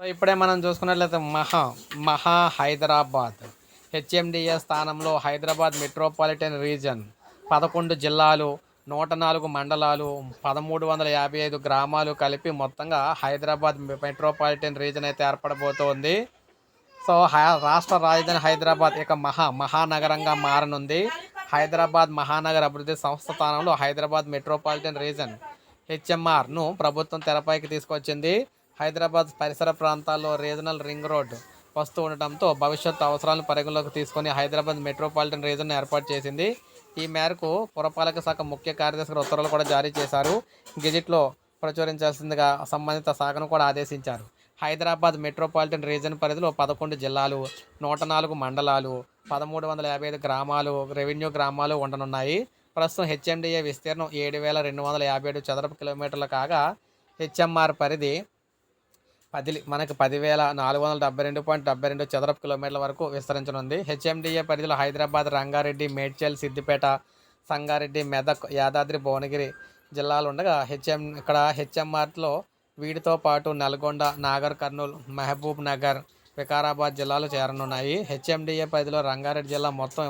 So ఇప్పుడే మనం చూసుకున్నట్లయితే మహా మహా హైదరాబాద్. హెచ్ఎండిఏ స్థానంలో హైదరాబాద్ మెట్రోపాలిటన్ రీజన్ పదకొండు జిల్లాలు నూట నాలుగు మండలాలు పదమూడు వందల యాభై ఐదు గ్రామాలు కలిపి మొత్తంగా హైదరాబాద్ మెట్రోపాలిటన్ రీజన్ అయితే ఏర్పడబోతోంది. సో హై- రాష్ట్ర రాజధాని హైదరాబాద్ ఇక మహా మహానగరంగా మారనుంది. హైదరాబాద్ మహానగర అభివృద్ధి సంస్థ స్థానంలో హైదరాబాద్ మెట్రోపాలిటన్ రీజన్ హెచ్ఎంఆర్ను ప్రభుత్వం తెరపైకి తీసుకొచ్చింది. హైదరాబాద్ పరిసర ప్రాంతాల్లో రీజనల్ రింగ్ రోడ్డు వస్తూ ఉండటంతో భవిష్యత్ అవసరాలను పరిగణలోకి తీసుకొని హైదరాబాద్ మెట్రోపాలిటన్ రీజన్ ఏర్పాటు చేసింది. ఈ మేరకు పురపాలక శాఖ ముఖ్య కార్యదర్శి ఉత్తర్వులు కూడా జారీ చేశారు. గెజిట్లో ప్రచురించాల్సిందిగా సంబంధిత శాఖను కూడా ఆదేశించారు. హైదరాబాద్ మెట్రోపాలిటన్ రీజన్ పరిధిలో పదకొండు జిల్లాలు నూట నాలుగు మండలాలు పదమూడు వందల యాభై ఐదు గ్రామాలు రెవెన్యూ గ్రామాలు ఉండనున్నాయి. ప్రస్తుతం హెచ్ఎండిఏ విస్తీర్ణం ఏడు వేల రెండు వందల యాభై ఏడు చదరపు కిలోమీటర్లు కాగా హెచ్ఎంఆర్ పరిధి పది మనకు పదివేల నాలుగు వందల డెబ్బై రెండు పాయింట్ డెబ్బై రెండు చదరపు కిలోమీటర్ల వరకు విస్తరించనుంది. హెచ్ఎండిఏ పరిధిలో హైదరాబాద్ రంగారెడ్డి మేడ్చల్ సిద్దిపేట సంగారెడ్డి మెదక్ యాదాద్రి భువనగిరి జిల్లాలు ఉండగా హెచ్ఎం ఇక్కడ హెచ్ఎంఆర్లో వీటితో పాటు నల్గొండ నాగర్ కర్నూలు మహబూబ్ నగర్ వికారాబాద్ జిల్లాలు చేరనున్నాయి. హెచ్ఎండిఏ పరిధిలో రంగారెడ్డి జిల్లా మొత్తం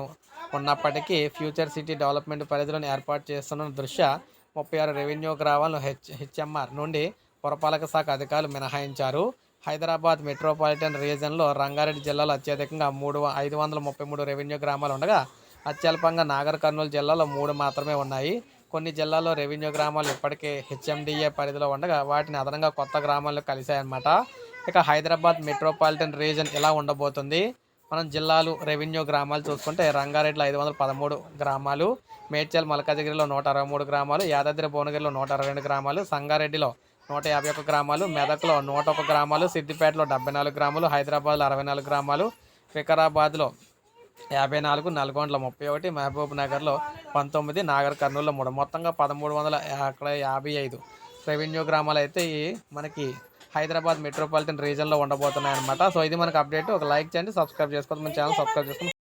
ఉన్నప్పటికీ ఫ్యూచర్ సిటీ డెవలప్మెంట్ పరిధిలోని ఏర్పాటు చేస్తున్న దృష్ట్యా ముప్పై ఆరు రెవెన్యూ గ్రామాలను హెచ్ హెచ్ఎంఆర్ నుండి పురపాలక శాఖ అధికారులు మినహాయించారు. హైదరాబాద్ మెట్రోపాలిటన్ రీజన్లో రంగారెడ్డి జిల్లాలో అత్యధికంగా మూడు ఐదు వందల ముప్పై మూడు రెవెన్యూ గ్రామాలు ఉండగా అత్యల్పంగా నాగర్ కర్నూలు జిల్లాలో మూడు మాత్రమే ఉన్నాయి. కొన్ని జిల్లాల్లో రెవెన్యూ గ్రామాలు ఇప్పటికే హెచ్ఎండిఏ పరిధిలో ఉండగా వాటిని అదనంగా కొత్త గ్రామాల్లో కలిశాయన్నమాట. ఇక హైదరాబాద్ మెట్రోపాలిటన్ రీజన్ ఇలా ఉండబోతుంది? మనం జిల్లాలు రెవెన్యూ గ్రామాలు చూసుకుంటే రంగారెడ్డిలో ఐదు వందల పదమూడు గ్రామాలు మేడ్చల్ మల్కాజిగిరిలో నూట అరవై మూడు గ్రామాలు యాదాద్రి భువనగిరిలో నూట అరవై రెండు గ్రామాలు సంగారెడ్డిలో నూట యాభై ఒక్క గ్రామాలు మెదక్లో నూట ఒక గ్రామాలు సిద్దిపేటలో డెబ్బై నాలుగు గ్రామాలు హైదరాబాద్లో అరవై నాలుగు గ్రామాలు వికారాబాద్లో యాభై నాలుగు నల్గొండలో ముప్పై ఒకటి మహబూబ్ నగర్లో పంతొమ్మిది నాగర్ కర్నూలులో మూడు. మొత్తంగా పదమూడు వందల అక్కడ యాభై ఐదు రెవెన్యూ గ్రామాలు అయితే ఈ మనకి హైదరాబాద్ మెట్రోపాలిటన్ రీజన్లో ఉండబోతున్నాయి అనమాట సో ఇది మనకు అప్డేట్. ఒక లైక్ చేయండి సబ్స్క్రైబ్ చేసుకోండి మన ఛానల్ సబ్స్క్రైబ్ చేసుకోండి.